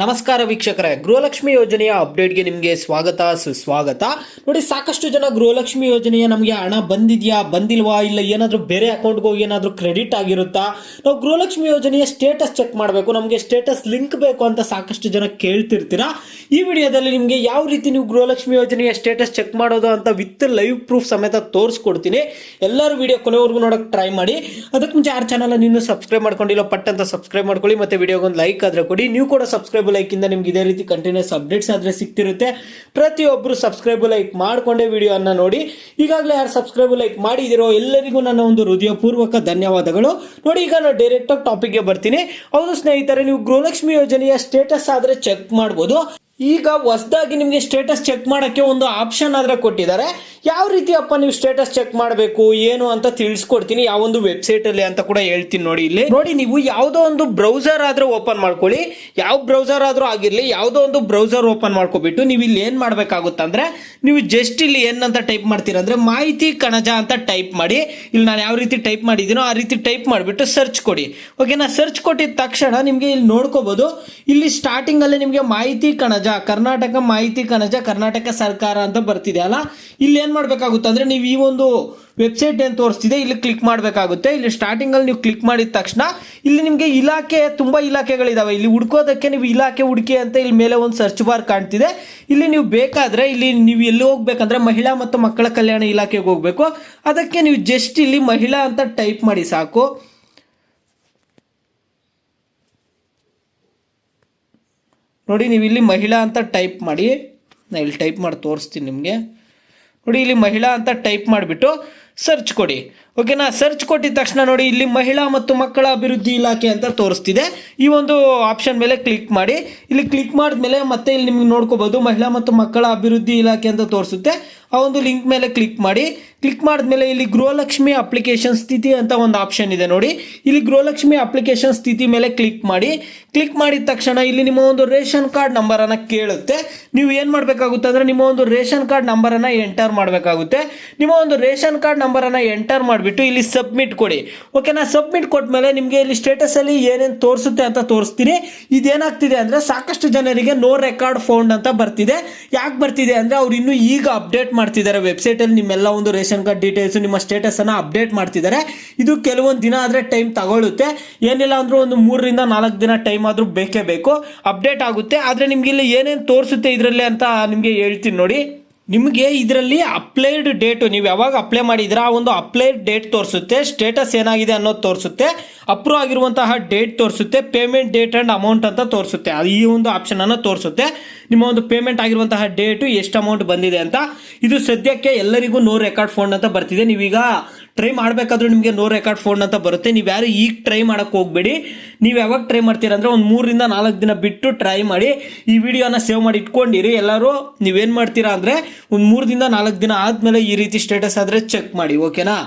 ನಮಸ್ಕಾರ ವೀಕ್ಷಕರೇ. ಗೃಹಲಕ್ಷ್ಮಿ ಯೋಜನೆಯ ಅಪ್ಡೇಟ್ಗೆ ನಿಮಗೆ ಸ್ವಾಗತ, ಸುಸ್ವಾಗತ. ನೋಡಿ, ಸಾಕಷ್ಟು ಜನ ಗೃಹಲಕ್ಷ್ಮಿ ಯೋಜನೆಯ ನಮಗೆ ಹಣ ಬಂದಿದೆಯಾ, ಬಂದಿಲ್ವಾ, ಇಲ್ಲ ಏನಾದರೂ ಬೇರೆ ಅಕೌಂಟ್ಗೆ ಹೋಗಿ ಏನಾದರೂ ಕ್ರೆಡಿಟ್ ಆಗಿರುತ್ತಾ? ನಾವು ಗೃಹಲಕ್ಷ್ಮಿ ಯೋಜನೆಯ ಸ್ಟೇಟಸ್ ಚೆಕ್ ಮಾಡಬೇಕು, ನಮಗೆ ಸ್ಟೇಟಸ್ ಲಿಂಕ್ ಬೇಕು ಅಂತ ಸಾಕಷ್ಟು ಜನ ಕೇಳ್ತಿರ್ತೀರಾ? ಈ ವಿಡಿಯೋದಲ್ಲಿ ನಿಮಗೆ ಯಾವ ರೀತಿ ನೀವು ಗೃಹಲಕ್ಷ್ಮಿ ಯೋಜನೆಯ ಸ್ಟೇಟಸ್ ಚೆಕ್ ಮಾಡೋದು ಅಂತ ವಿತ್ ಲೈವ್ ಪ್ರೂಫ್ ಸಮೇತ ತೋರಿಸ್ಕೊಡ್ತೀನಿ. ಎಲ್ಲರೂ ವಿಡಿಯೋ ಕೊನೆವರೆಗೂ ನೋಡೋಕೆ ಟ್ರೈ ಮಾಡಿ. ಅದಕ್ಕೆ ಮುಂಚೆ ಯಾರು ಚಾನಲ್ ನೀನು ಸಬ್ಸ್ಕ್ರೈಬ್ ಮಾಡ್ಕೊಂಡಿಲ್ಲ, ಪಟ್ ಅಂತ ಸಬ್ಸ್ಕ್ರೈಬ್ ಮಾಡ್ಕೊಳ್ಳಿ, ಮತ್ತೆ ವಿಡಿಯೋಗೊಂದು ಲೈಕ್ ಆದರೆ ಕೊಡಿ. ನೀವು ಕೂಡ ಸಬ್ಸ್ಕ್ರೈಬ್ ಲೈಕ್ ಇಂದ ನಿಮ್ಗೆ ಇದೇ ರೀತಿ ಕಂಟಿನ್ಯೂಸ್ ಅಪ್ಡೇಟ್ಸ್ ಆದ್ರೆ ಸಿಗ್ತಿರುತ್ತೆ ಪ್ರತಿಯೊಬ್ಬರು ಸಬ್ಸ್ಕ್ರೈಬ್ ಲೈಕ್ ಮಾಡ್ಕೊಂಡೇ ವಿಡಿಯೋ ಅನ್ನ ನೋಡಿ. ಈಗಾಗಲೇ ಯಾರು ಸಬ್ಸ್ಕ್ರೈಬ್ ಲೈಕ್ ಮಾಡಿದಿರೋ ಎಲ್ಲರಿಗೂ ನನ್ನ ಒಂದು ಹೃದಯಪೂರ್ವಕ ಧನ್ಯವಾದಗಳು. ನೋಡಿ, ಈಗ ನಾನು ಡೈರೆಕ್ಟ್ ಆಗಿ ಟಾಪಿಕ್ಗೆ ಬರ್ತೀನಿ. ಹೌದು ಸ್ನೇಹಿತರೆ, ನೀವು ಗೃಹಲಕ್ಷ್ಮಿ ಯೋಜನೆಯ ಸ್ಟೇಟಸ್ ಆದ್ರೆ ಚೆಕ್ ಮಾಡ್ಬೋದು. ಈಗ ಹೊಸದಾಗಿ ನಿಮಗೆ ಸ್ಟೇಟಸ್ ಚೆಕ್ ಮಾಡೋಕ್ಕೆ ಒಂದು ಆಪ್ಷನ್ ಆದರೆ ಕೊಟ್ಟಿದ್ದಾರೆ. ಯಾವ ರೀತಿ ಅಪ್ಪ ನೀವು ಸ್ಟೇಟಸ್ ಚೆಕ್ ಮಾಡಬೇಕು, ಏನು ಅಂತ ತಿಳಿಸ್ಕೊಡ್ತೀನಿ. ಯಾವ ಒಂದು ವೆಬ್ಸೈಟಲ್ಲಿ ಅಂತ ಕೂಡ ಹೇಳ್ತೀನಿ ನೋಡಿ ಇಲ್ಲಿ. ನೋಡಿ ನೀವು ಯಾವುದೋ ಒಂದು ಬ್ರೌಸರ್ ಆದರೂ ಓಪನ್ ಮಾಡ್ಕೊಳ್ಳಿ. ಯಾವ ಬ್ರೌಸರ್ ಆದರೂ ಆಗಿರಲಿ, ಯಾವುದೋ ಒಂದು ಬ್ರೌಸರ್ ಓಪನ್ ಮಾಡ್ಕೊಬಿಟ್ಟು ನೀವು ಇಲ್ಲಿ ಏನು ಮಾಡಬೇಕಾಗುತ್ತಂದ್ರೆ ನೀವು ಜಸ್ಟ್ ಇಲ್ಲಿ ಏನಂತ ಟೈಪ್ ಮಾಡ್ತೀರಂದ್ರೆ ಮಾಹಿತಿ ಕಣಜ ಅಂತ ಟೈಪ್ ಮಾಡಿ. ಇಲ್ಲಿ ನಾನು ಯಾವ ರೀತಿ ಟೈಪ್ ಮಾಡಿದ್ದೀನೋ ಆ ರೀತಿ ಟೈಪ್ ಮಾಡಿಬಿಟ್ಟು ಸರ್ಚ್ ಕೊಡಿ. ಓಕೆನಾ ಸರ್ಚ್ ಕೊಟ್ಟಿದ ತಕ್ಷಣ ನಿಮಗೆ ಇಲ್ಲಿ ನೋಡ್ಕೋಬೋದು. ಇಲ್ಲಿ ಸ್ಟಾರ್ಟಿಂಗ್ ಅಲ್ಲಿ ನಿಮಗೆ ಮಾಹಿತಿ ಕಣಜ ಕರ್ನಾಟಕ ಮಾಹಿತಿ ಕಣಜ, ಕರ್ನಾಟಕ ಸರ್ಕಾರ ಅಂತ ಬರ್ತಿದೆ, ಅಲ್ಲ? ಇಲ್ಲಿ ಏನು ಮಾಡಬೇಕಾಗುತ್ತೆ ಅಂದ್ರೆ ನೀವು ಈ ಒಂದು ವೆಬ್ಸೈಟ್ ಏನು ತೋರಿಸ್ತಿದೆ, ಇಲ್ಲಿ ಕ್ಲಿಕ್ ಮಾಡಬೇಕಾಗುತ್ತೆ. ಇಲ್ಲಿ ಸ್ಟಾರ್ಟಿಂಗ್ ಅಲ್ಲಿ ನೀವು ಕ್ಲಿಕ್ ಮಾಡಿದ ತಕ್ಷಣ ಇಲ್ಲಿ ನಿಮಗೆ ಇಲಾಖೆ, ತುಂಬಾ ಇಲಾಖೆಗಳಿದಾವೆ. ಇಲ್ಲಿ ಹುಡ್ಕೋದಕ್ಕೆ ನೀವು ಇಲಾಖೆ ಹುಡುಕಿ ಅಂತ ಇಲ್ಲಿ ಮೇಲೆ ಒಂದು ಸರ್ಚ್ ಬಾರ್ ಕಾಣ್ತಿದೆ. ಇಲ್ಲಿ ನೀವು ಬೇಕಾದ್ರೆ ಇಲ್ಲಿ ನೀವು ಎಲ್ಲಿ ಹೋಗ್ಬೇಕಂದ್ರೆ ಮಹಿಳಾ ಮತ್ತು ಮಕ್ಕಳ ಕಲ್ಯಾಣ ಇಲಾಖೆಗೆ ಹೋಗ್ಬೇಕು. ಅದಕ್ಕೆ ನೀವು ಜಸ್ಟ್ ಇಲ್ಲಿ ಮಹಿಳಾ ಅಂತ ಟೈಪ್ ಮಾಡಿ ಸಾಕು. ನೋಡಿ, ನೀವು ಇಲ್ಲಿ ಮಹಿಳಾ ಅಂತ ಟೈಪ್ ಮಾಡಿ ನಾನು ಇಲ್ಲಿ ಟೈಪ್ ಮಾಡಿ ತೋರಿಸ್ತೀನಿ ನಿಮಗೆ. ನೋಡಿ, ಇಲ್ಲಿ ಮಹಿಳಾ ಅಂತ ಟೈಪ್ ಮಾಡಿಬಿಟ್ಟು ಸರ್ಚ್ ಕೊಡಿ. ಓಕೆನಾ ಸರ್ಚ್ ಕೊಟ್ಟಿದ ತಕ್ಷಣ ನೋಡಿ ಇಲ್ಲಿ ಮಹಿಳಾ ಮತ್ತು ಮಕ್ಕಳ ಅಭಿವೃದ್ಧಿ ಇಲಾಖೆ ಅಂತ ತೋರಿಸ್ತಿದೆ. ಈ ಒಂದು ಆಪ್ಷನ್ ಮೇಲೆ ಕ್ಲಿಕ್ ಮಾಡಿ. ಇಲ್ಲಿ ಕ್ಲಿಕ್ ಮಾಡಿದ್ಮೇಲೆ ಮತ್ತೆ ಇಲ್ಲಿ ನಿಮ್ಗೆ ನೋಡ್ಕೋಬಹುದು ಮಹಿಳಾ ಮತ್ತು ಮಕ್ಕಳ ಅಭಿವೃದ್ಧಿ ಇಲಾಖೆ ಅಂತ ತೋರಿಸುತ್ತೆ. ಆ ಒಂದು ಲಿಂಕ್ ಮೇಲೆ ಕ್ಲಿಕ್ ಮಾಡಿ. ಕ್ಲಿಕ್ ಮಾಡಿದ್ಮೇಲೆ ಇಲ್ಲಿ ಗೃಹಲಕ್ಷ್ಮಿ ಅಪ್ಲಿಕೇಶನ್ ಸ್ಥಿತಿ ಅಂತ ಒಂದು ಆಪ್ಷನ್ ಇದೆ ನೋಡಿ. ಇಲ್ಲಿ ಗೃಹಲಕ್ಷ್ಮಿ ಅಪ್ಲಿಕೇಶನ್ ಸ್ಥಿತಿ ಮೇಲೆ ಕ್ಲಿಕ್ ಮಾಡಿ. ಕ್ಲಿಕ್ ಮಾಡಿದ ತಕ್ಷಣ ಇಲ್ಲಿ ನಿಮ್ಮ ಒಂದು ರೇಷನ್ ಕಾರ್ಡ್ ನಂಬರನ್ನು ಕೇಳುತ್ತೆ. ನೀವು ಏನು ಮಾಡಬೇಕಾಗುತ್ತೆ ಅಂದರೆ ನಿಮ್ಮ ಒಂದು ರೇಷನ್ ಕಾರ್ಡ್ ನಂಬರನ್ನು ಎಂಟರ್ ಮಾಡಬೇಕಾಗುತ್ತೆ. ನಿಮ್ಮ ಒಂದು ರೇಷನ್ ಕಾರ್ಡ್ ನಂಬರ್ ಅನ್ನ ಎಂಟರ್ ಮಾಡಿಬಿಟ್ಟು ಇಲ್ಲಿ ಸಬ್ಮಿಟ್ ಕೊಡಿ. ಓಕೆನಾ ಸಬ್ಮಿಟ್ ಕೊಟ್ಮೇಲೆ ನಿಮಗೆ ಇಲ್ಲಿ ಸ್ಟೇಟಸ್ ಅಲ್ಲಿ ಏನೇನು ತೋರಿಸುತ್ತೆ ಅಂತ ತೋರಿಸ್ತೀನಿ. ಇದೇನಾಗ್ತಿದೆ ಅಂದ್ರೆ ಸಾಕಷ್ಟು ಜನರಿಗೆ ನೋ ರೆಕಾರ್ಡ್ ಫೌಂಡ್ ಅಂತ ಬರ್ತಿದೆ. ಯಾಕೆ ಬರ್ತಿದೆ ಅಂದ್ರೆ ಅವ್ರು ಇನ್ನು ಈಗ ಅಪ್ಡೇಟ್ ಮಾಡ್ತಿದ್ದಾರೆ ವೆಬ್ಸೈಟ್ ಅಲ್ಲಿ. ನಿಮ್ಮೆಲ್ಲ ಒಂದು ರೇಷನ್ ಕಾರ್ಡ್ ಡೀಟೇಲ್ಸ್ ನಿಮ್ಮ ಸ್ಟೇಟಸ್ ಅನ್ನ ಅಪ್ಡೇಟ್ ಮಾಡ್ತಿದ್ದಾರೆ. ಇದು ಕೆಲವೊಂದು ದಿನ ಆದ್ರೆ ಟೈಮ್ ತಗೊಳ್ಳುತ್ತೆ ಏನಿಲ್ಲ ಅಂದರೂ ಒಂದು ಮೂರರಿಂದ ನಾಲ್ಕು ದಿನ ಟೈಮ್ ಆದ್ರೂ ಬೇಕೇ ಬೇಕು. ಅಪ್ಡೇಟ್ ಆಗುತ್ತೆ. ಆದ್ರೆ ನಿಮಗೆ ಇಲ್ಲಿ ಏನೇನು ತೋರಿಸುತ್ತೆ ಇದರಲ್ಲೇ ಅಂತ ನಿಮಗೆ ಹೇಳ್ತೀನಿ ನೋಡಿ. ನಿಮಗೆ ಇದರಲ್ಲಿ ಅಪ್ಲೈಡ್ ಡೇಟು, ನೀವು ಯಾವಾಗ ಅಪ್ಲೈ ಮಾಡಿದ್ರೆ ಆ ಒಂದು ಅಪ್ಲೈಡ್ ಡೇಟ್ ತೋರಿಸುತ್ತೆ ಸ್ಟೇಟಸ್ ಏನಾಗಿದೆ ಅನ್ನೋದು ತೋರಿಸುತ್ತೆ ಅಪ್ರೂವ್ ಆಗಿರುವಂತಹ ಡೇಟ್ ತೋರಿಸುತ್ತೆ ಪೇಮೆಂಟ್ ಡೇಟ್ ಆ್ಯಂಡ್ ಅಮೌಂಟ್ ಅಂತ ತೋರಿಸುತ್ತೆ. ಈ ಒಂದು ಆಪ್ಷನ್ ಅನ್ನು ತೋರಿಸುತ್ತೆ. ನಿಮ್ಮ ಒಂದು ಪೇಮೆಂಟ್ ಆಗಿರುವಂತಹ ಡೇಟು ಎಷ್ಟು ಅಮೌಂಟ್ ಬಂದಿದೆ ಅಂತ. ಇದು ಸದ್ಯಕ್ಕೆ ಎಲ್ಲರಿಗೂ ನೋ ರೆಕಾರ್ಡ್ ಫೋನ್ ಅಂತ ಬರ್ತಿದೆ. ನೀವೀಗ ಟ್ರೈ ಮಾಡಬೇಕಾದ್ರೂ ನಿಮಗೆ ನೋ ರೆಕಾರ್ಡ್ ಫೋನ್ ಅಂತ ಬರುತ್ತೆ. ನೀವು ಯಾರು ಈಗ ಟ್ರೈ ಮಾಡಕ್ಕೆ ಹೋಗಬೇಡಿ. ನೀವು ಯಾವಾಗ ಟ್ರೈ ಮಾಡ್ತೀರಾ ಅಂದರೆ ಒಂದು ಮೂರರಿಂದ ನಾಲ್ಕು ದಿನ ಬಿಟ್ಟು ಟ್ರೈ ಮಾಡಿ ಈ ವಿಡಿಯೋನ ಸೇವ್ ಮಾಡಿ ಇಟ್ಕೊಂಡಿರಿ. ಎಲ್ಲರೂ ನೀವೇನು ಮಾಡ್ತೀರಾ ಅಂದರೆ ಒಂದು ಮೂರರಿಂದ ನಾಲ್ಕು ದಿನ ಆದಮೇಲೆ ಈ ರೀತಿ ಸ್ಟೇಟಸ್ ಆದರೆ ಚೆಕ್ ಮಾಡಿ ಓಕೆನಾ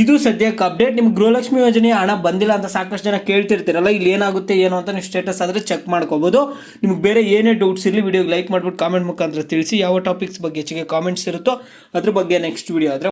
ಇದು ಸದ್ಯಕ್ಕೆ ಅಪ್ಡೇಟ್ ನಿಮ್ಗೆ ಗೃಹಲಕ್ಷ್ಮಿ ಯೋಜನೆ ಹಣ ಬಂದಿಲ್ಲ ಅಂತ ಸಾಕಷ್ಟು ಜನ ಕೇಳ್ತಿರ್ತೀರಲ್ಲ, ಇಲ್ಲಿ ಏನಾಗುತ್ತೆ, ಏನು ಅಂತ ನೀವು ಸ್ಟೇಟಸ್ ಆದರೆ ಚೆಕ್ ಮಾಡ್ಕೋಬೋದು. ನಿಮ್ಗೆ ಬೇರೆ ಏನೇ ಡೌಟ್ಸ್ ಇರಲಿ ವಿಡಿಯೋಗೆ ಲೈಕ್ ಮಾಡ್ಬಿಟ್ಟು ಕಾಮೆಂಟ್ ಮುಖಾಂತರ ತಿಳಿಸಿ, ಯಾವ ಟಾಪಿಕ್ಸ್ ಬಗ್ಗೆ ಹೆಚ್ಚಿಗೆ ಕಾಮೆಂಟ್ಸ್ ಇರುತ್ತೋ ಅದ್ರ ಬಗ್ಗೆ ನೆಕ್ಸ್ಟ್ ವಿಡಿಯೋ ಆದರೆ